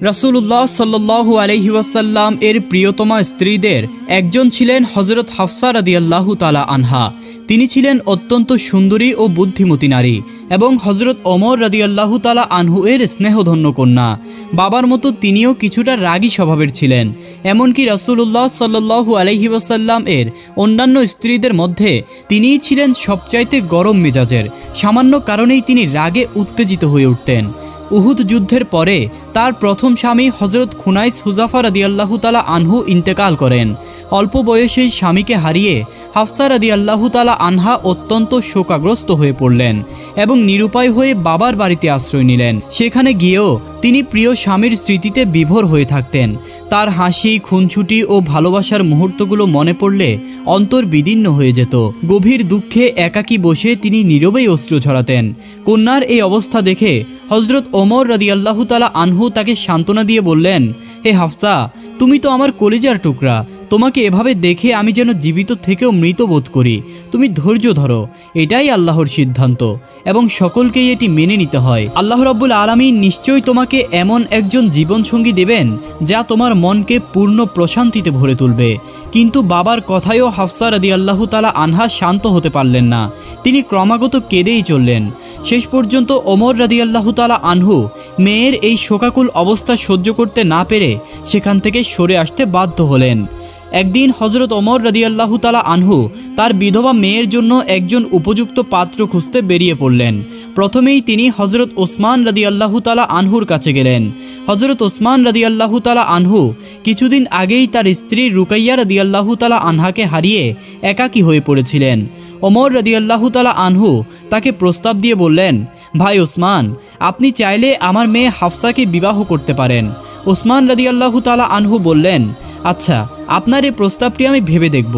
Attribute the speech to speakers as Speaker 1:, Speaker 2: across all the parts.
Speaker 1: রাসূলুল্লাহ সাল্লু আলহি ওয়াসাল্লাম এর প্রিয়তমা স্ত্রীদের একজন ছিলেন হজরত হাফসা রাদিয়াল্লাহু তালা আনহা। তিনি ছিলেন অত্যন্ত সুন্দরী ও বুদ্ধিমতী নারী এবং হজরত ওমর রাদিয়াল্লাহু তালা আনহু এর স্নেহধন্য কন্যা। বাবার মতো তিনিও কিছুটা রাগী স্বভাবের ছিলেন। এমনকি রাসূলুল্লাহ সাল্লু আলহি ওয়াসাল্লাম এর অন্যান্য স্ত্রীদের মধ্যে তিনিই ছিলেন সবচাইতে গরম মেজাজের। সামান্য কারণেই তিনি রাগে উত্তেজিত হয়ে উঠতেন। উহুদ যুদ্ধের পরে তার প্রথম স্বামী হজরত খুনাইস হুজাফা রাদিয়াল্লাহু তালা আনহু ইন্তেকাল করেন। অল্প বয়সেই স্বামীকে হারিয়ে হাফসা রাদিয়াল্লাহু তালা আনহা অত্যন্ত শোকাগ্রস্ত হয়ে পড়লেন এবং নিরুপায় হয়ে বাবার বাড়িতে আশ্রয় নিলেন। সেখানে গিয়েও তিনি প্রিয় স্বামীর স্মৃতিতে বিভোর হয়ে থাকতেন। তার হাসি খুনছুটি ও ভালোবাসার মুহূর্তগুলো মনে পড়লে অন্তর বিদীর্ণ হয়ে যেত। গভীর দুঃখে একাকী বসে তিনি নীরবেই অশ্রু ঝরাতেন। কন্যার এই অবস্থা দেখে হজরত ওমর রাদিয়াল্লাহু তালা আনহু তাকে সান্ত্বনা দিয়ে বললেন হে হাফসা তুমি তো আমার কলিজার টুকরা। তোমাকে এভাবে দেখে আমি যেন জীবিত থেকেও মৃত বোধ করি। তুমি ধৈর্য ধরো, এটাই আল্লাহর সিদ্ধান্ত, এবং সকলকেই এটি মেনে নিতে হয়। আল্লাহ রাব্বুল আলমী নিশ্চয়ই তোমাকে এমন একজন জীবনসঙ্গী দেবেন, যা তোমার মনকে পূর্ণ প্রশান্তিতে ভরে তুলবে। কিন্তু বাবার কথায়ও হাফসা রাদি আল্লাহ তালা আনহা শান্ত হতে পারলেন না। তিনি ক্রমাগত কেঁদেই চললেন। শেষ পর্যন্ত ওমর রাদি আল্লাহ তালা আনহু মেয়ের এই শোকাকুল অবস্থা সহ্য করতে না পেরে সেখান থেকে সরে আসতে বাধ্য হলেন। একদিন হজরত অমর রদিয়াল্লাহ তালা আনহু তার বিধবা মেয়ের জন্য একজন উপযুক্ত পাত্র খুঁজতে বেরিয়ে পড়লেন। প্রথমেই তিনি হজরত ওসমান রাদিয়াল্লাহু তালা আনহুর কাছে গেলেন। হজরত ওসমান রাদিয়াল্লাহু তালা আনহু কিছুদিন আগেই তার স্ত্রী রুকাইয়া রাদিয়াল্লাহু তালা আনহাকে হারিয়ে একাকী হয়ে পড়েছিলেন। ওমর রাদিয়াল্লাহু তালা আনহু তাকে প্রস্তাব দিয়ে বললেন, ভাই ওসমান, আপনি চাইলে আমার মেয়ে হাফসাকে বিবাহ করতে পারেন। ওসমান রাদিয়াল্লাহু তালা আনহু বললেন আচ্ছা আপনার এই প্রস্তাবটি আমি ভেবে দেখব।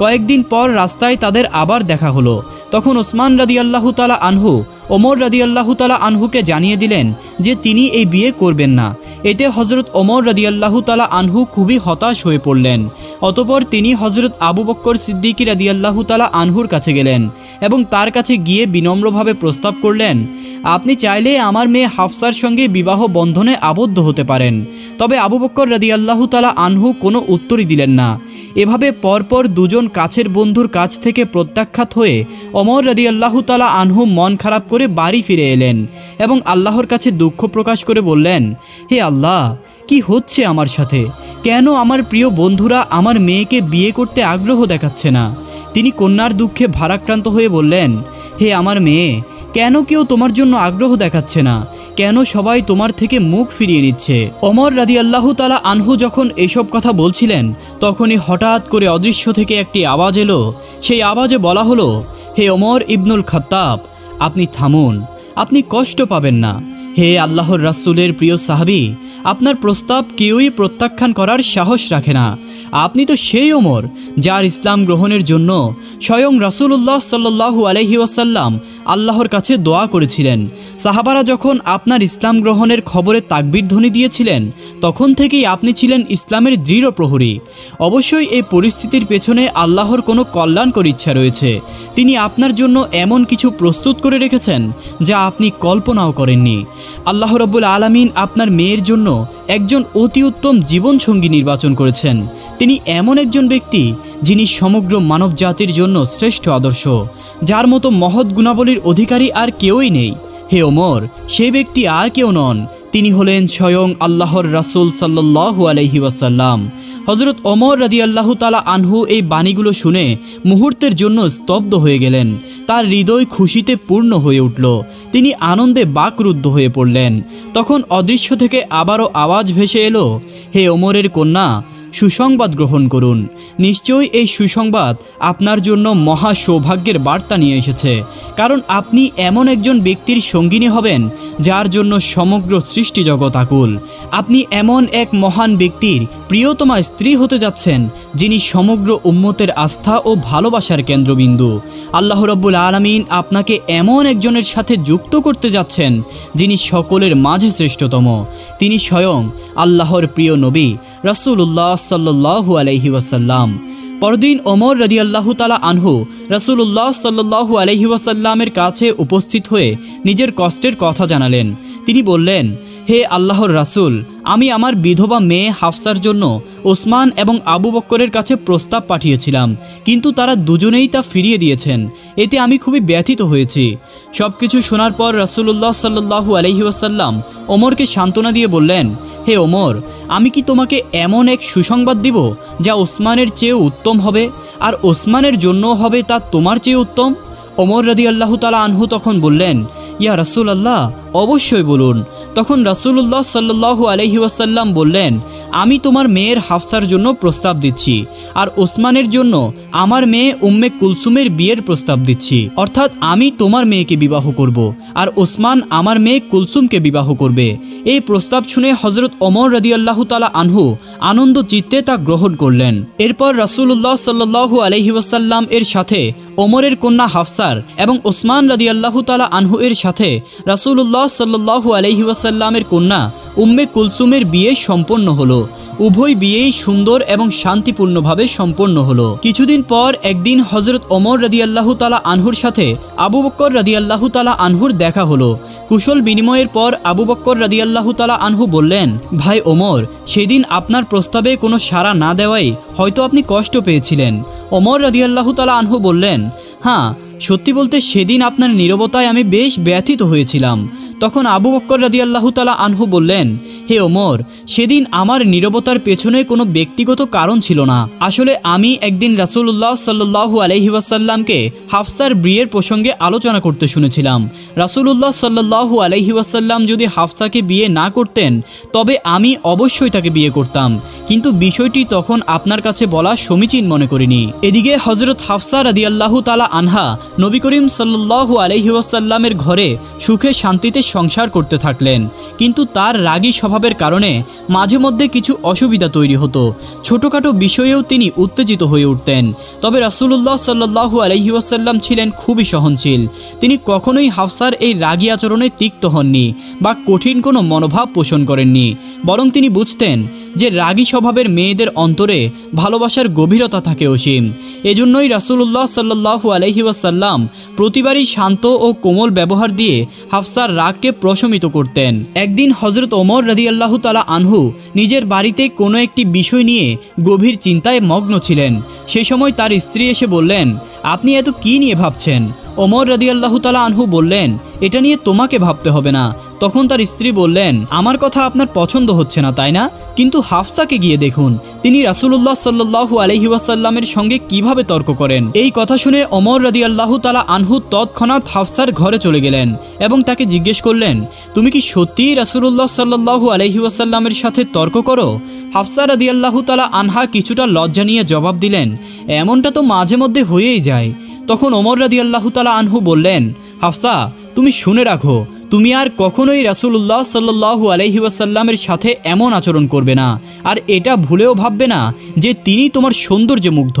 Speaker 1: কয়েকদিন পর রাস্তায় তাদের আবার দেখা হলো। তখন ওসমান রাদিয়াল্লাহু তালা আনহু, ওমর রাদিয়াল্লাহু তালা আনহুকে জানিয়ে দিলেন যে তিনি এই বিয়ে করবেন না। এতে হজরত ওমর রাদিয়াল্লাহু তালা আনহু খুবই হতাশ হয়ে পড়লেন। অতপর তিনি হজরত আবু বক্কর সিদ্দিকী রাদিয়াল্লাহু তালা আনহুর কাছে গেলেন এবং তার কাছে গিয়ে বিনম্রভাবে প্রস্তাব করলেন, আপনি চাইলে আমার মেয়ে হাফসার সঙ্গে বিবাহ বন্ধনে আবদ্ধ হতে পারেন। তবে আবু বক্কর রাদিয়াল্লাহু তালা আনহু কোনো উত্তরই দিলেন না। এভাবে পরপর দুজন কাছের বন্ধুর কাছ থেকে প্রত্যাখ্যাত হয়ে অমর রাদি তালা আনহু মন খারাপ করে বাড়ি ফিরে এলেন এবং আল্লাহর কাছে দুঃখ প্রকাশ করে বললেন, হে আল্লাহ, কি হচ্ছে আমার সাথে? কেন আমার প্রিয় বন্ধুরা আমার মেয়েকে বিয়ে করতে আগ্রহ দেখাচ্ছে না? তিনি কন্যার দুঃখে ভারাক্রান্ত হয়ে বললেন, হে আমার মেয়ে কেন কেউ তোমার জন্য আগ্রহ দেখাচ্ছে না? কেন সবাই তোমার থেকে মুখ ফিরিয়ে নিচ্ছে? অমর রাদি আল্লাহ তালা আনহু যখন এসব কথা বলছিলেন, তখনই হঠাৎ করে অদৃশ্য থেকে একটি আওয়াজ এলো। সেই আওয়াজে বলা হলো, হে অমর ইবনুল খাত্তাব, আপনি থামুন। আপনি কষ্ট পাবেন না। হে আল্লাহর রাসূলের প্রিয় সাহাবি, আপনার প্রস্তাব কেউই প্রত্যাখ্যান করার সাহস রাখে না। আপনি তো সেই ওমর যার ইসলাম গ্রহণের জন্য স্বয়ং রাসূলুল্লাহ সাল্লাল্লাহু আলহি ওয়াসাল্লাম আল্লাহর কাছে দোয়া করেছিলেন। সাহাবারা যখন আপনার ইসলাম গ্রহণের খবরে তাকবির ধ্বনি দিয়েছিলেন, তখন থেকেই আপনি ছিলেন ইসলামের দৃঢ় প্রহরী। অবশ্যই এই পরিস্থিতির পেছনে আল্লাহর কোনো কল্যাণকর ইচ্ছা রয়েছে। তিনি আপনার জন্য এমন কিছু প্রস্তুত করে রেখেছেন যা আপনি কল্পনাও করেননি। আল্লাহ রব্বুল আলামিন আপনার মেয়ের জন্য একজন অতি উত্তম জীবনসঙ্গী নির্বাচন করেছেন। তিনি এমন একজন ব্যক্তি যিনি সমগ্র মানব জাতির জন্য শ্রেষ্ঠ আদর্শ, যার মতো মহৎ গুণাবলীর অধিকারী আর কেউই নেই। হে ওমর সেই ব্যক্তি আর কেউ নন। তিনি হলেন স্বয়ং আল্লাহর রাসূল সাল্লাল্লাহু আলাইহি ওয়াসাল্লাম। হজরত অমর রাজি আল্লাহ তালা আনহু এই বাণীগুলো শুনে মুহূর্তের জন্য স্তব্ধ হয়ে গেলেন। তার হৃদয় খুশিতে পূর্ণ হয়ে উঠল। তিনি আনন্দে বাকরুদ্ধ হয়ে পড়লেন। তখন অদৃশ্য থেকে আবারও আওয়াজ ভেসে এলো, হে অমরের কন্যা সুসংবাদ গ্রহণ করুন। নিশ্চয়ই এই সুসংবাদ আপনার জন্য মহা সৌভাগ্যের বার্তা নিয়ে এসেছে। কারণ আপনি এমন একজন ব্যক্তির সঙ্গিনী হবেন, যার জন্য সমগ্র সৃষ্টি জগৎ আকুল। আপনি এমন এক মহান ব্যক্তির প্রিয়তমা স্ত্রী হতে যাচ্ছেন, যিনি সমগ্র উম্মতের আস্থা ও ভালোবাসার কেন্দ্রবিন্দু। আল্লাহ রব্বুল আলমিন আপনাকে এমন একজনের সাথে যুক্ত করতে যাচ্ছেন, যিনি সকলের মাঝে শ্রেষ্ঠতম। তিনি স্বয়ং আল্লাহর প্রিয় নবী রসুল্লাহ সাল্লাহু আলহি ওয়াসাল্লাম। পরদিন ওমর রদিয়াল্লাহু তালা আনহু রসুল্লাহ সাল্লু আলহি ওয়াসাল্লামের কাছে উপস্থিত হয়ে নিজের কষ্টের কথা জানালেন। তিনি বললেন, হে আল্লাহর রাসূল, আমি আমার বিধবা মেয়ে হাফসার জন্য ওসমান এবং আবু বক্করের কাছে প্রস্তাব পাঠিয়েছিলাম, কিন্তু তারা দুজনেই তা ফিরিয়ে দিয়েছেন। এতে আমি খুবই ব্যথিত হয়েছি। সব কিছু শোনার পর রাসূলুল্লাহ সাল্লাল্লাহু আলহি ওয়াসাল্লাম ওমরকে সান্ত্বনা দিয়ে বললেন, হে ওমর, আমি কি তোমাকে এমন এক সুসংবাদ দিব যা ওসমানের চেয়ে উত্তম হবে, আর ওসমানের জন্য হবে তা তোমার চেয়ে উত্তম? ওমর রাদি আল্লাহ তালা আনহু তখন বললেন, ইয়া রাসুল আল্লাহ অবশ্যই বলুন। তখন রাসূলুল্লাহ সাল্লাহ আলহি ওয়াসাল্লাম বললেন, আমি তোমার মেয়ের হাফসার জন্য প্রস্তাব দিচ্ছি, আর ওসমানের জন্য আমার মেয়ে উম্মে কুলসুমের বিয়ের প্রস্তাব দিচ্ছি। অর্থাৎ আমি তোমার মেয়েকে বিবাহ করব, আর ওসমান আমার মেয়ে কুলসুমকে বিবাহ করবে। এই প্রস্তাব শুনে হজরত ওমর রাদি আল্লাহ তালা আনহু আনন্দ চিত্তে তা গ্রহণ করলেন। এরপর রাসূলুল্লাহ সাল্লাহু আলহি ওয়াসাল্লাম এর সাথে ওমরের কন্যা হাফসার এবং ওসমান রাদি আল্লাহ তালা আনহু এর সাথে রাসূলুল্লাহ সাল্লাহু আলহি ওয়াসাল্লামের কন্যা উম্মে কুলসুমের বিয়ে সম্পন্ন হলো। উভয় বিয়েই সুন্দর এবং শান্তিপূর্ণভাবে সম্পন্ন হলো। কিছুদিন পর একদিন হজরত ওমর রাদি আল্লাহ তালা আনহুর সাথে আবু বক্কর রাদি আল্লাহ তালা আনহুর দেখা হলো। কুশল বিনিময়ের পর আবু বক্কর রাদি আল্লাহ তালা আনহু বললেন, ভাই ওমর, সেদিন আপনার প্রস্তাবে কোনো সাড়া না দেওয়াই হয়তো আপনি কষ্ট পেয়েছিলেন। ওমর রাদি আল্লাহ তালা আনহু বললেন হ্যাঁ সত্যি বলতে সেদিন আপনার নীরবতায় আমি বেশ ব্যথিত হয়েছিলাম। তখন আবু বক্কর রাদি আল্লাহ তালা আনহু বললেন, হে ওমর, সেদিন আমার নীরবতার পেছনে কোনো ব্যক্তিগত কারণ ছিল না। আসলে আমি একদিন রাসূলুল্লাহ সাল্লাহু আলহি ওয়াসাল্লামকে হাফসার বিয়ের প্রসঙ্গে আলোচনা করতে শুনেছিলাম। রাসূলুল্লাহ সাল্লাহু আলহি ওয়াসাল্লাম যদি হাফসাকে বিয়ে না করতেন, তবে আমি অবশ্যই তাকে বিয়ে করতাম। কিন্তু বিষয়টি তখন আপনার কাছে বলা সমীচীন মনে করিনি। এদিকে হজরত হাফসা রাদি আল্লাহ তালা আনহা নবী করিম সাল্লাহু আলহি ওয়াসাল্লামের ঘরে সুখে শান্তিতে সংসার করতে থাকলেন। কিন্তু তার রাগী স্বভাবের কারণে মাঝে মধ্যে কিছু অসুবিধা তৈরি হতো। ছোটোখাটো বিষয়েও তিনি উত্তেজিত হয়ে উঠতেন। তবে রাসূলুল্লাহ সাল্লাহু আলহি ওয়াসাল্লাম ছিলেন খুবই সহনশীল। তিনি কখনোই হাফসার এই রাগী আচরণে তিক্ত হননি বা কঠিন কোনো মনোভাব পোষণ করেননি। বরং তিনি বুঝতেন যে রাগী স্বভাবের মেয়েদের অন্তরে ভালোবাসার গভীরতা থাকে অসীম। এজন্যই রাসূলুল্লাহ সাল্লাহু আলহি ওয়াসাল্লাম প্রতিবারই শান্ত ও কোমল ব্যবহার দিয়ে হাফসার রাগকে প্রশমিত করতেন। একদিন হজরত ওমর রাজি আল্লাহ তালা আনহু নিজের বাড়িতে কোনো একটি বিষয় নিয়ে গভীর চিন্তায় মগ্ন ছিলেন। সে সময় তার স্ত্রী এসে বললেন, আপনি এত কি নিয়ে ভাবছেন? ওমর রাজিয়াল্লাহ তালা আনহু বললেন, এটা নিয়ে তোমাকে ভাবতে হবে না। তখন তার স্ত্রী বললেন, আমার কথা আপনার পছন্দ হচ্ছে না, তাই না? কিন্তু হাফসাকে গিয়ে দেখুন, তিনি রাসূলুল্লাহ সাল্লাহু আলহি ওয়াসাল্লামের সঙ্গে কীভাবে তর্ক করেন? এই কথা শুনে অমর রাদি আল্লাহ তালা আনহু তৎক্ষণাৎ হাফসার ঘরে চলে গেলেন এবং তাকে জিজ্ঞেস করলেন, তুমি কি সত্যিই রাসূলুল্লাহ সাল্লাহু আলহি ওয়াসাল্লামের সাথে তর্ক করো? হাফসা রাদি আল্লাহ তালা আনহা কিছুটা লজ্জা নিয়ে জবাব দিলেন, এমনটা তো মাঝে মধ্যে হয়েই যায়। তখন ওমর রাদি আল্লাহ তালা আনহু বললেন, হাফসা, তুমি শুনে রাখো তুমি আর কখনোই রাসুল্লাহ সাল্লাহ আলহি ওয়াসাল্লামের সাথে এমন আচরণ করবে না। আর এটা ভুলেও ভাববে না যে তিনি তোমার সৌন্দর্যে মুগ্ধ,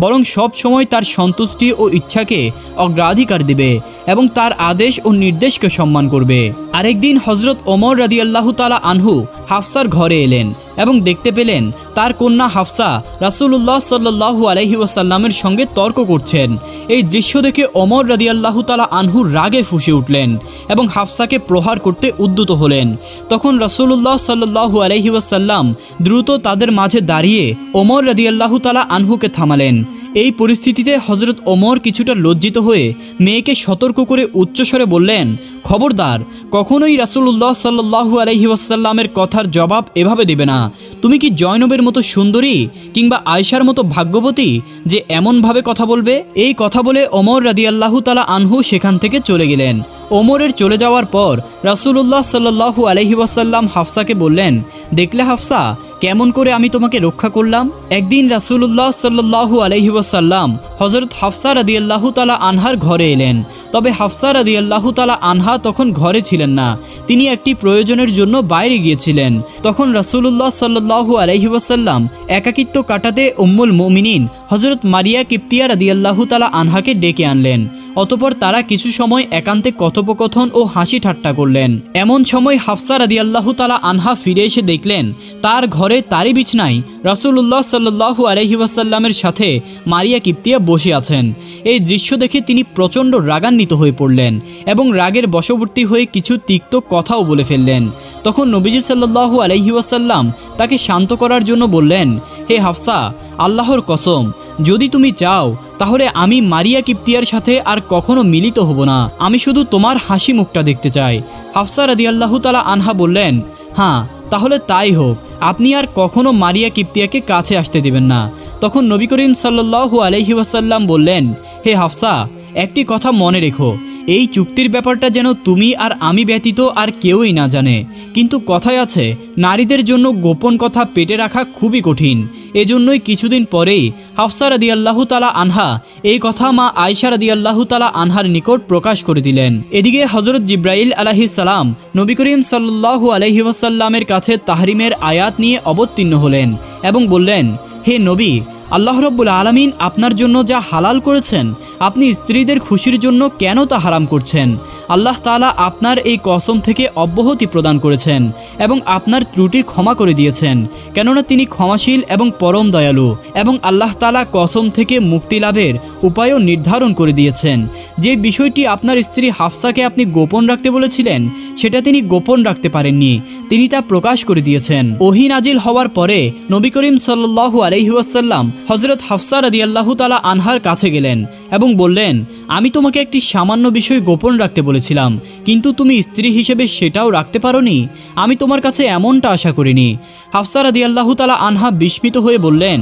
Speaker 1: বরং সব সময় তার সন্তুষ্টি ও ইচ্ছাকে অগ্রাধিকার দিবে এবং তার আদেশ ও নির্দেশকে সম্মান করবে। আরেকদিন হজরত ওমর রাদিয়াল্লাহু তালা আনহু হাফসার ঘরে এলেন। এবং দেখতে পেলেন তার কন্যা হাফসা রাসূলুল্লাহ সাল্লাহু আলহি ওয়াসাল্লামের সঙ্গে তর্ক করছেন। এই দৃশ্য দেখে অমর রাদি আল্লাহ তালা আনহুর রাগে ফুসে উঠলেন এবং হাফসাকে প্রহার করতে উদ্যত হলেন। তখন রাসূলুল্লাহ সাল্লাহু আলহি ওয়াসাল্লাম দ্রুত তাদের মাঝে দাঁড়িয়ে ওমর রাদি আল্লাহ তালা আনহুকে থামালেন। এই পরিস্থিতিতে হজরত ওমর কিছুটা লজ্জিত হয়ে মেয়েকে সতর্ক করে উচ্চস্বরে বললেন খবরদার, কখনোই রাসূলুল্লাহ সাল্লাহু আলহি ওয়াসাল্লামের কথার জবাব এভাবে দেবে না। তুমি কি জয়নবের মতো সুন্দরী কিংবা আয়সার মতো ভাগ্যবতী যে এমনভাবে কথা বলবে? এই কথা বলে ওমর রাদিয়াল্লাহু তালা আনহু সেখান থেকে চলে গেলেন। ওমরের চলে যাওয়ার পর রাসূলুল্লাহ সাল্লাহু আলহি ওয়াসাল্লাম হাফসাকে বললেন, দেখলে হাফসা, কেমন করে আমি তোমাকে রক্ষা করলাম? একদিন রাসূলুল্লাহ সাল্লাহু আলহি ওয়াসাল্লাম হজরত হাফসা রাদিয়াল্লাহু তালা আনহার ঘরে এলেন। তবে হাফসা রাদিয়াল্লাহু তালা আনহা তখন ঘরে ছিলেন না। তিনি একটি প্রয়োজনের জন্য বাইরে গিয়েছিলেন। তখন রাসূলুল্লাহ সাল্লাহু আলহি ওয়াসাল্লাম একাকিত্ব কাটাতে উম্মুল মুমিনিন হজরত মারিয়া কিপ্তিয়া রাদিয়াল্লাহু তালা আনহাকে ডেকে আনলেন। অতপর তারা কিছু সময় একান্তে কথোপকথন ও হাসি ঠাট্টা করলেন। এমন সময় হাফসা রাদিয়াল্লাহু তালা আনহা ফিরে এসে দেখলেন, তার ঘরে তারই বিছনায় রাসূলুল্লাহ সাল্লাল্লাহু আলাইহি ওয়াসাল্লামের সাথে মারিয়া কিপ্তিয়া বসে আছেন। এই দৃশ্য দেখে তিনি প্রচণ্ড রাগান্বিত হয়ে পড়লেন এবং রাগের বশবর্তী হয়ে কিছু তিক্ত কথাও বলে ফেললেন। তখন নবীজি সাল্লাল্লাহু আলাইহি ওয়াসাল্লাম তাকে শান্ত করার জন্য বললেন, হে হাফসা, আল্লাহর কসম, যদি তুমি চাও, তাহলে আমি মারিয়া কিপ্তিয়ার সাথে আর কখনো মিলিত হব না। আমি শুধু তোমার হাসি মুখটা দেখতে চাই। হাফসা রাদিয়াল্লাহু তালা আনহা বললেন হ্যাঁ তাহলে তাই হোক। আপনি আর কখনো মারিয়া কিপ্তিয়াকে কাছে আসতে দেবেন না। তখন নবী করিম সাল্লাল্লাহু আলাইহি ওয়াসাল্লাম বললেন, হে হাফসা একটি কথা মনে রেখো, এই চুক্তির ব্যাপারটা যেন তুমি আর আমি ব্যতীত আর কেউই না জানে। কিন্তু কথায় আছে, নারীদের জন্য গোপন কথা পেটে রাখা খুবই কঠিন। এজন্যই কিছুদিন পরেই হাফসা রাদি আল্লাহু তালা আনহা এই কথা মা আয়সা রাদি আল্লাহু তালা আনহার নিকট প্রকাশ করে দিলেন। এদিকে হজরত জিব্রাইল আলাহি সালাম নবী করিম সাল্লাহু আলহি ওয়াসাল্লামের কাছে তাহরিমের আয়াত নিয়ে অবতীর্ণ হলেন এবং বললেন, হে নবী আল্লাহ রব্বুল আলমিন আপনার জন্য যা হালাল করেছেন, আপনি স্ত্রীদের খুশির জন্য কেন তা হারাম করছেন? আল্লাহ তাআলা আপনার এই কসম থেকে অব্যাহতি প্রদান করেছেন এবং আপনার ত্রুটি ক্ষমা করে দিয়েছেন, কেননা তিনি ক্ষমাশীল এবং পরম দয়ালু এবং আল্লাহ তালা কসম থেকে মুক্তি লাভের উপায়ও নির্ধারণ করে দিয়েছেন। যে বিষয়টি আপনার স্ত্রী হাফসাকে আপনি গোপন রাখতে বলেছিলেন, সেটা তিনি গোপন রাখতে পারেননি, তিনি তা প্রকাশ করে দিয়েছেন। ওহি নাজিল হওয়ার পরে নবী করিম সাল্লাল্লাহু আলাইহি ওয়াসাল্লাম হজরত হাফসা রাদিয়াল্লাহু তালা আনহার কাছে গেলেন এবং বললেন, আমি তোমাকে একটি সামান্য বিষয় গোপন রাখতে বলেছিলাম, কিন্তু তুমি স্ত্রী হিসেবে সেটাও রাখতে পারোনি। আমি তোমার কাছে এমনটা আশা করিনি। হাফসা রাদিয়াল্লাহু তালা আনহা বিস্মিত হয়ে বললেন,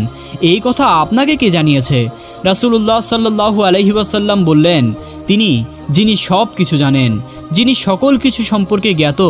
Speaker 1: এই কথা আপনাকে কে জানিয়েছে? রাসূলুল্লাহ সাল্লাল্লাহু আলাইহি ওয়াসাল্লাম বললেন, তিনি, যিনি সব কিছু জানেন, যিনি সকল কিছু সম্পর্কে জ্ঞাত,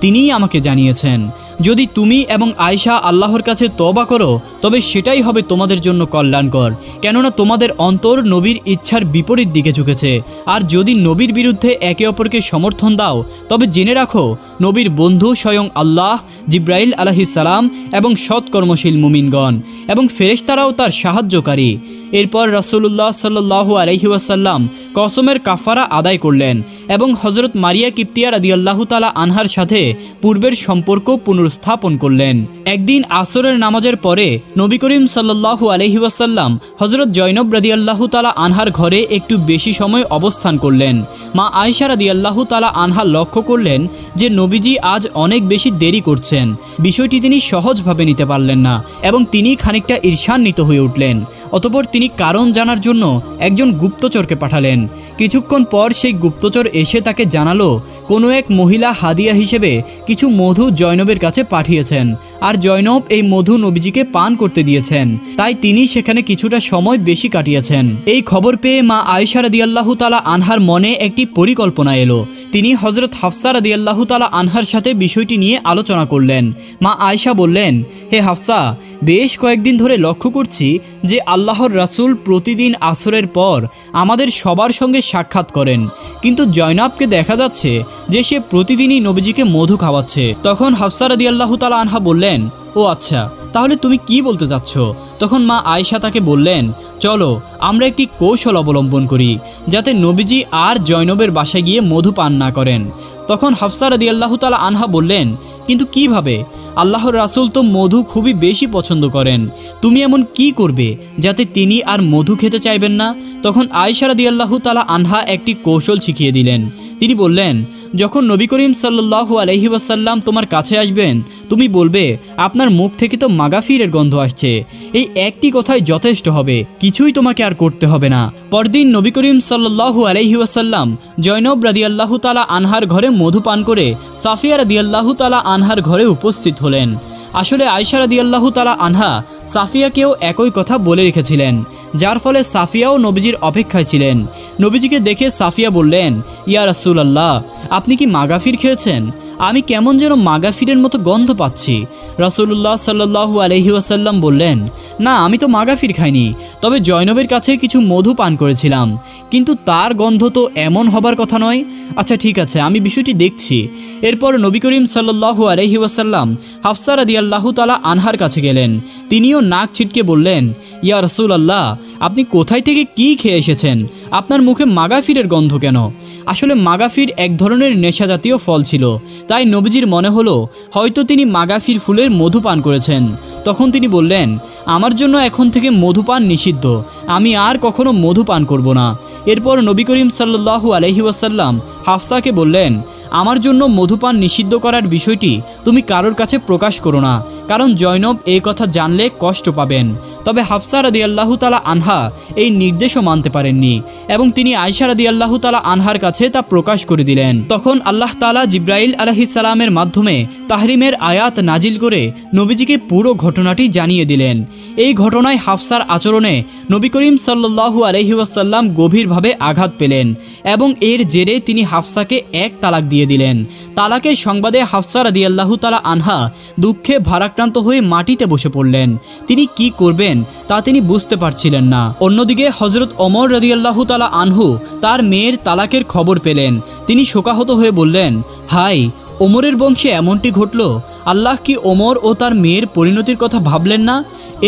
Speaker 1: তিনিই আমাকে জানিয়েছেন। যদি তুমি এবং আয়শা আল্লাহর কাছে তবা করো, তবে সেটাই হবে তোমাদের জন্য কল্যাণকর। কেননা তোমাদের অন্তর নবীর ইচ্ছার বিপরীত দিকে ঝুঁকেছে। আর যদি নবীর বিরুদ্ধে একে অপরকে সমর্থন দাও, তবে জেনে রাখো, নবীর বন্ধু স্বয়ং আল্লাহ, জিব্রাইল আলহিসাল্লাম এবং সৎকর্মশীল মুমিনগণ এবং ফেরেশতারাও তার সাহায্যকারী। এরপর রাসূলুল্লাহ সাল্লাল্লাহু আলাইহি ওয়াসাল্লাম কসমের কাফারা আদায় করলেন এবং হজরত মারিয়া কিপ্তিয়া রাদিয়াল্লাহু তালা আনহার সাথে পূর্বের সম্পর্ক পুনরুস্থাপন করলেন। একদিন আসরের নামাজের পরে নবী করিম সাল্লাল্লাহু আলাইহি ওয়াসাল্লাম হজরত জৈনব রাদিয়াল্লাহু তালা আনহার ঘরে একটু বেশি সময় অবস্থান করলেন। মা আয়সা রাদিয়াল্লাহু তালা আনহা লক্ষ্য করলেন যে নবীজি আজ অনেক বেশি দেরি করছেন। বিষয়টি তিনি সহজভাবে নিতে পারলেন না এবং তিনি খানিকটা ঈর্ষান্বিত হয়ে উঠলেন। অতপর তিনি কারণ জানার জন্য একজন গুপ্তচরকে পাঠালেন। কিছুক্ষণ পর সেই গুপ্তচর এসে তাকে জানালো, কোনো এক মহিলা হাদিয়া হিসেবে কিছু মধু জয়নবের কাছে পাঠিয়েছেন। আর জয়নব এই মধু নবীজিকে পান করতে দিয়েছেন। তাই তিনি সেখানে কিছুটা সময় বেশি কাটিয়েছেন। এই খবর পেয়ে মা আয়সা রাদিয়াল্লাহু তালা আনহার মনে একটি পরিকল্পনা এলো। তিনি হজরত হাফসা রাদিয়াল্লাহু তালা আনহার সাথে বিষয়টি নিয়ে আলোচনা করলেন। মা আয়সা বললেন, হে হাফসা, বেশ কয়েকদিন ধরে লক্ষ্য করছি যে আল্লাহর রাসূল প্রতিদিন আসরের পর আমাদের সবার সঙ্গে সাক্ষাৎ করেন। কিন্তু জয়নাবকে দেখা যাচ্ছে যে সে প্রতিদিনই নবীজিকে মধু খাওয়াচ্ছে। তখন হাফসা রাদিয়াল্লাহু তালা আনহা বললেন ও আচ্ছা তাহলে তুমি কি বলতে চাচ্ছ তখন মা আয়সা তাকে বললেন, চলো, আমরা একটি কৌশল অবলম্বন করি, যাতে নবীজি আর জয়নবের বাসায় গিয়ে মধু পান না করেন। তখন হাফসা রাদিয়াল্লাহু তালা আনহা বললেন, কিন্তু কীভাবে? আল্লাহর রাসূল তো মধু খুবই বেশি পছন্দ করেন। তুমি এমন কি করবে যাতে তিনি আর মধু খেতে চাইবেন না? তখন আয়সা রাদিয়াল্লাহু তালা আনহা একটি কৌশল শিখিয়ে দিলেন। তিনি বললেন, যখন নবী করিম সাল্লাল্লাহু আলহি ওয়াসাল্লাম তোমার কাছে আসবেন, তুমি বলবে, আপনার মুখ থেকে তো মাগাফিরের গন্ধ আসছে। এই একটি কথাই যথেষ্ট হবে, কিছুই তোমাকে আর করতে হবে না। পরদিন নবী করিম সাল্লাল্লাহু আলহি ওয়াসাল্লাম জৈনব রাদিয়াল্লাহু তালা আনহার ঘরে মধু পান করে সাফিয়া রাদিয়াল্লাহু তালা আনহার ঘরে উপস্থিত হলেন। আসলে আয়সা রাদিয়াল্লাহু তালা আনহা সাফিয়াকেও একই কথা বলে রেখেছিলেন, যার ফলে সাফিয়াও নবীজির অপেক্ষায় ছিলেন। নবীজিকে দেখে সাফিয়া বললেন, ইয়া রাসূল আল্লাহ আপনি কি মাগাফির খেয়েছেন? আমি কেমন যেন মাগাফিরের মতো গন্ধ পাচ্ছি। রাসূলুল্লাহ সাল্লাল্লাহু আলহি ওয়াসাল্লাম বললেন না, আমি তো মাগাফির খাইনি, তবে জয়নবের কাছে কিছু মধু পান করেছিলাম। কিন্তু তার গন্ধ তো এমন হবার কথা নয়। আচ্ছা ঠিক আছে, আমি বিষয়টি দেখছি। এরপর নবী করিম সাল্লাল্লাহু আলহি ওয়াসাল্লাম হাফসা রাদি আল্লাহ তালা আনহার কাছে গেলেন। তিনিও নাক ছিটকে বললেন, ইয়া রসুল আল্লাহ আপনি কোথায় থেকে কি খেয়ে এসেছেন? আপনার মুখে মাগাফিরের গন্ধ কেন? আসলে মাগাফির এক ধরনের নেশা জাতীয় ফল ছিল। তাই নবীজির মনে হলো, হয়তো তিনি মাগাফির ফুলের মধু পান করেছেন। তখন তিনি বললেন আমার জন্য এখন থেকে মধুপান নিষিদ্ধ। আমি আর কখনো মধুপান করব না। এরপর নবী করিম সাল্লু আলহি ওয়াসাল্লাম হাফসাকে বললেন আমার জন্য মধুপান নিষিদ্ধ করার বিষয়টি তুমি কারোর কাছে প্রকাশ করো না, কারণ জয়নব এই কথা জানলে কষ্ট পাবেন। তবে হাফসা রাদি আল্লাহ তালা আনহা এই নির্দেশও মানতে পারেননি এবং তিনি আয়সা রাদি আল্লাহ তালা আনহার কাছে তা প্রকাশ করে দিলেন। তখন আল্লাহ তালা জিব্রাইল আলহিসালামের মাধ্যমে তাহরিমের আয়াত নাজিল করে নবীজিকে পুরো ঘটনাটি জানিয়ে দিলেন। এই ঘটনায় হাফসার আচরণে নবী করিম সাল্লাহু আলহি ওয়াসাল্লাম গভীরভাবে আঘাত পেলেন এবং এর জেরে তিনি হাফসাকে এক তালাক দিয়ে দিলেন। তালাকের সংবাদে হাফসা রাদি আল্লাহ তালা আনহা দুঃখে ভারাক্রান্ত হয়ে মাটিতে বসে পড়লেন। তিনি কি করবেন তা তিনি বুঝতে পারছিলেন না। অন্যদিকে হজরত অমর রাদিয়াল্লাহ তালা আনহু তার মেয়ের তালাকের খবর পেলেন। তিনি শোকাহত হয়ে বললেন হাই ওমরের বংশে এমনটি ঘটল? আল্লাহ কি ওমর ও তার মেয়ের পরিণতির কথা ভাবলেন না?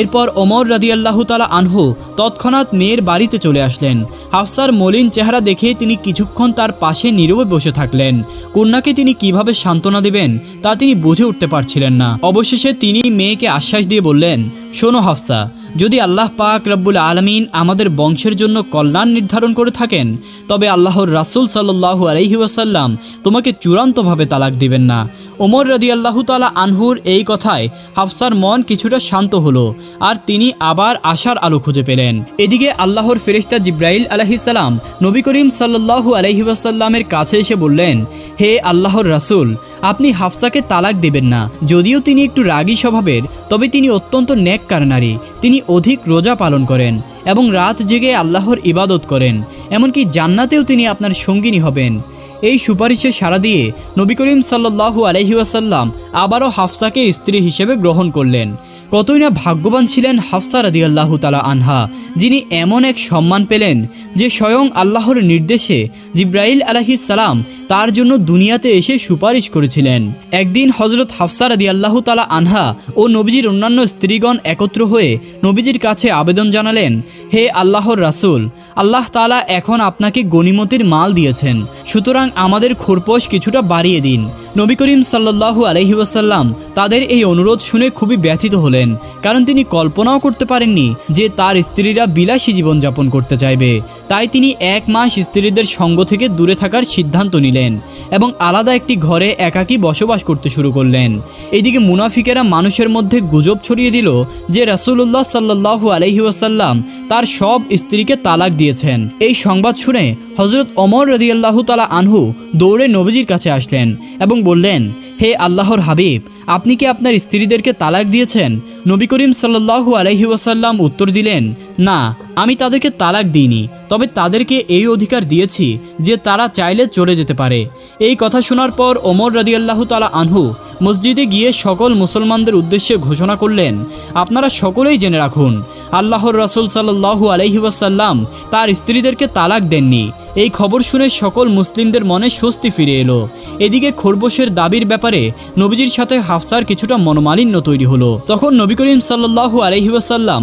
Speaker 1: এরপর ওমর রাদিয়াল্লাহ তালা আনহু তৎক্ষণাৎ মেয়ের বাড়িতে চলে আসলেন। হাফসার মলিন চেহারা দেখে তিনি কিছুক্ষণ তার পাশে নীরবে বসে থাকলেন। কন্যাকে তিনি কীভাবে সান্ত্বনা দেবেন তা তিনি বুঝে উঠতে পারছিলেন না। অবশেষে তিনি মেয়েকে আশ্বাস দিয়ে বললেন, শোনো হাফসা, যদি আল্লাহ পাক রব্বুল আলমিন আমাদের বংশের জন্য কল্যাণ নির্ধারণ করে থাকেন, তবে আল্লাহর রাসুল সাল্লাহু আলহি ওয়াসাল্লাম তোমাকে চূড়ান্তভাবে তালাক দিবেন না। ওমর রাদি আল্লাহ তালা আনহুর এই কথায় হাফসার মন কিছুটা শান্ত হলো, আর তিনি আবার আশার আলো খুঁজে পেলেন। এদিকে আল্লাহর ফেরিস্তা জিব্রাইল আলহিসাল্লাম নবী করিম সাল্লাহু আলহি ওয়াসাল্লামের কাছে এসে বললেন, হে আল্লাহর রাসুল, আপনি হাফসাকে তালাক দেবেন না। যদিও তিনি একটু রাগী স্বভাবের, তবে তিনি অত্যন্ত নেককার নারী। তিনি অধিক রোজা পালন করেন এবং রাত জেগে আল্লাহর ইবাদত করেন। এমনকি জান্নাতেও তিনি আপনার সঙ্গিনী হবেন। এই সুপারিশে সাড়া দিয়ে নবী করিম সাল্লাহু আলহি ওয়াসাল্লাম আবারও হাফসাকে স্ত্রী হিসেবে গ্রহণ করলেন। কতই না ভাগ্যবান ছিলেন হাফসা রাদি আল্লাহ তালা আনহা, যিনি এমন এক সম্মান পেলেন যে স্বয়ং আল্লাহর নির্দেশে জিব্রাইল সালাম তার জন্য দুনিয়াতে এসে সুপারিশ করেছিলেন। একদিন হজরত হাফসা রাদি আল্লাহ তালা আনহা ও নবীজির অন্যান্য স্ত্রীগণ একত্র হয়ে নবীজির কাছে আবেদন জানালেন, হে আল্লাহর রাসূল, আল্লাহ তালা এখন আপনাকে গনিমতির মাল দিয়েছেন। সুতরাং আমাদের খোরপোশ কিছুটা বাড়িয়ে দিন। নবী করিম সাল্লাহু আলহি ওয়াসাল্লাম তাদের এই অনুরোধ শুনে খুবই ব্যথিত হলেন, কারণ তিনি কল্পনাও করতে পারেননি যে তার স্ত্রীরা বিলাসী জীবনযাপন করতে চাইবে। তাই তিনি এক মাস স্ত্রীদের সঙ্গ থেকে দূরে থাকার সিদ্ধান্ত নিলেন এবং আলাদা একটি ঘরে একাকী বসবাস করতে শুরু করলেন। এদিকে মুনাফিকেরা মানুষের মধ্যে গুজব ছড়িয়ে দিল যে রাসূলুল্লাহ সাল্লাহু আলহি ওয়াসাল্লাম তার সব স্ত্রীকে তালাক দিয়েছেন। এই সংবাদ শুনে হজরত অমর রদিয়াল্লাহ তালা আনহু দৌড়ে নবীজির কাছে আসলেন এবং বললেন, হে আল্লাহর হাবিব, আপনি কি আপনার স্ত্রীদেরকে তালাক দিয়েছেন? নবী করিম সাল্লাহু আলহি ওয়াসাল্লাম উত্তর দিলেন, না, আমি তাদেরকে তালাক দিইনি, তবে তাদেরকে এই অধিকার দিয়েছি যে তারা চাইলে চলে যেতে পারে। এই কথা শোনার পর ওমর রাদিয়াল্লাহ তালা আনহু মসজিদে গিয়ে সকল মুসলমানদের উদ্দেশ্যে ঘোষণা করলেন, আপনারা সকলেই জেনে রাখুন, আল্লাহর রসুল সাল্লাহু আলহি ওয়াসাল্লাম তার স্ত্রীদেরকে তালাক দেননি। এই খবর শুনে সকল মুসলিমদের মনে স্বস্তি ফিরে এলো। এদিকে খরগোশের দাবির ব্যাপারে নবীজির সাথে হাফসার কিছুটা মনোমালিন্য তৈরি হলো। তখন নবী করিম সাল্লাহ আলহি ওয়াসাল্লাম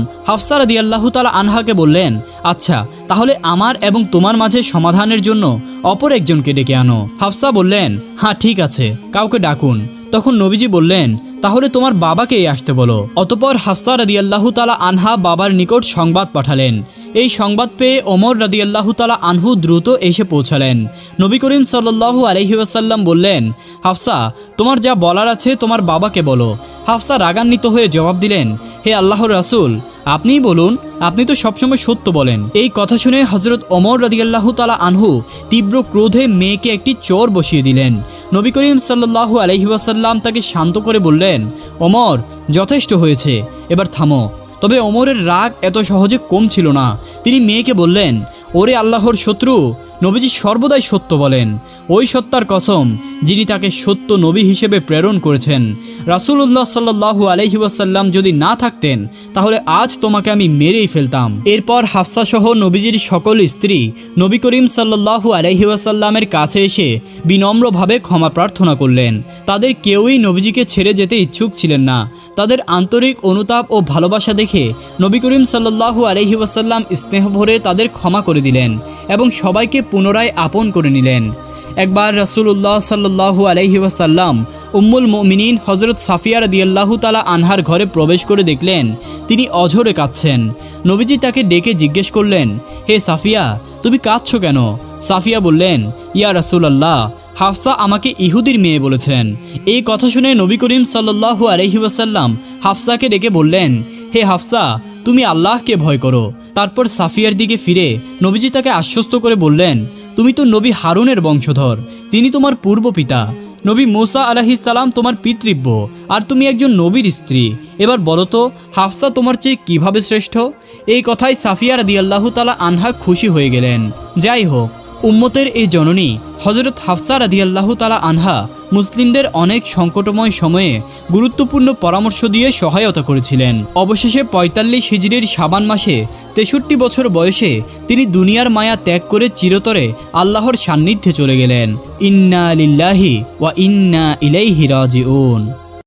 Speaker 1: আদি আল্লাহ তালা আনহাকে বললেন আচ্ছা তাহলে আমার এবং তোমার মাঝে সমাধানের জন্য অপর একজনকে ডেকে আনো। হাফসা বললেন হ্যাঁ ঠিক আছে। কাউকে ডাকুন। তখন নবীজি বললেন, তাহলে তোমার বাবাকেই আসতে বলো। অতপর হাফসা রাদিয়াল্লাহু তালা আনহা বাবার নিকট সংবাদ পাঠালেন। এই সংবাদ পেয়ে ওমর রাদিয়াল্লাহু তালা আনহু দ্রুত এসে পৌঁছালেন। নবী করিম সাল্লাল্লাহু আলহি ওয়াসাল্লাম বললেন, হাফসা, তোমার যা বলার আছে তোমার বাবাকে বলো। হাফসা রাগান্বিত হয়ে জবাব দিলেন, হে আল্লাহর রাসূল, আপনিই বলুন আপনি তো সবসময় সত্য বলেন। এই কথা শুনে হজরত অমর রাজিয়াল্লাহ তালা আনহু তীব্র ক্রোধে মেয়েকে একটি চোর বসিয়ে দিলেন। নবী করিম সাল্লাহু আলহিবাসাল্লাম তাকে শান্ত করে বললেন অমর যথেষ্ট হয়েছে, এবার থামো। তবে অমরের রাগ এত সহজে কম ছিল না। তিনি মেয়েকে বললেন, ওরে আল্লাহর শত্রু নবীজি সর্বদাই সত্য বলেন। ওই সত্তার কসম, যিনি তাকে সত্য নবী হিসেবে প্রেরণ করেছেন। রাসূলুল্লাহ সাল্লাল্লাহু আলাইহি ওয়াসাল্লাম যদি না থাকতেন, তাহলে আজ তোমাকে আমি মেরেই ফেলতাম। এরপর হাফসা সহ নবীজির সকল স্ত্রী নবী করিম সাল্লাল্লাহু আলাইহি ওয়াসাল্লামের কাছে এসে বিনম্রভাবে ক্ষমা প্রার্থনা করলেন। তাদের কেউই নবীজিকে ছেড়ে যেতে ইচ্ছুক ছিলেন না। তাদের আন্তরিক অনুতাপ ও ভালোবাসা দেখে নবী করিম সাল্লাল্লাহু আলাইহি ওয়াসাল্লাম স্নেহ ভরে তাদের ক্ষমা করে দিলেন এবং সবাইকে পুনরায় আপন করে নিলেন। একবার রাসূলুল্লাহ সাল্লাল্লাহু আলাইহি ওয়াসাল্লাম উম্মুল মুমিনিন হজরত সাফিয়া রাদিয়াল্লাহু তালা আনহার ঘরে প্রবেশ করে দেখলেন, তিনি অঝরে কাঁদছেন। নবীজি তাকে ডেকে জিজ্ঞেস করলেন, হে সাফিয়া, তুমি কাঁদছো কেন? সাফিয়া বললেন, ইয়া রাসূলুল্লাহ, হাফসা আমাকে ইহুদির মেয়ে বলেছেন। এই কথা শুনে নবী করিম সাল্লাল্লাহু আলাইহি ওয়াসাল্লাম হাফসাকে ডেকে বললেন, হে হাফসা তুমি আল্লাহকে ভয় করো। তারপর সাফিয়ার দিকে ফিরে নবীজি তাকে আশ্বস্ত করে বললেন, তুমি তো নবী হারুনের বংশধর, তিনি তোমার পূর্ব পিতা নবী মোসা আলাহিসাল্লাম তোমার পিতৃব্য, আর তুমি একজন নবীর স্ত্রী। এবার বলো তো, হাফসা তোমার চেয়ে কীভাবে শ্রেষ্ঠ? এই কথায় সাফিয়া রাদি আল্লাহ তালা আনহা খুশি হয়ে গেলেন। যাই হোক উম্মতের এই জননী হজরত হাফসা রাদিয়াল্লাহু তালা আনহা, মুসলিমদের অনেক সংকটময় সময়ে গুরুত্বপূর্ণ পরামর্শ দিয়ে সহায়তা করেছিলেন। অবশেষে পঁয়তাল্লিশ হিজড়ির সাবান মাসে তেষট্টি বছর বয়সে তিনি দুনিয়ার মায়া ত্যাগ করে চিরতরে আল্লাহর সান্নিধ্যে চলে গেলেন। ইন্না লিল্লাহি ওয়া ইন্না ইলাইহি রাজিউন।